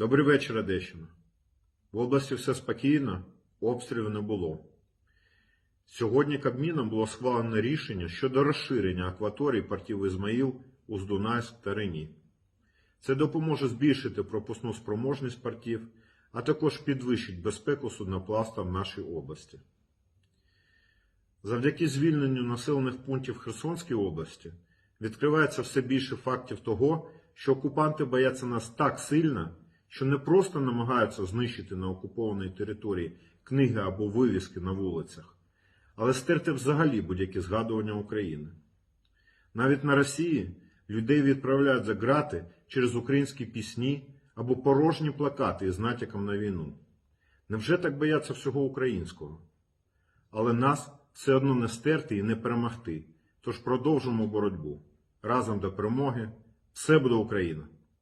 Добрий вечір, Одещина. В області все спокійно, обстрілів не було. Сьогодні Кабміном було схвалено рішення щодо розширення акваторій портів Ізмаїл, Уздунайськ та Рені. Це допоможе збільшити пропускну спроможність портів, а також підвищить безпеку судноплавства в нашій області. Завдяки звільненню населених пунктів Херсонської області відкривається все більше фактів того, що окупанти бояться нас так сильно, що не просто намагаються знищити на окупованій території книги або вивіски на вулицях, але стерти взагалі будь-які згадування України. Навіть на Росії людей відправляють за грати через українські пісні або порожні плакати із натяком на війну. Невже так бояться всього українського? Але нас все одно не стерти і не перемогти. Тож продовжимо боротьбу. Разом до перемоги. Все буде Україна!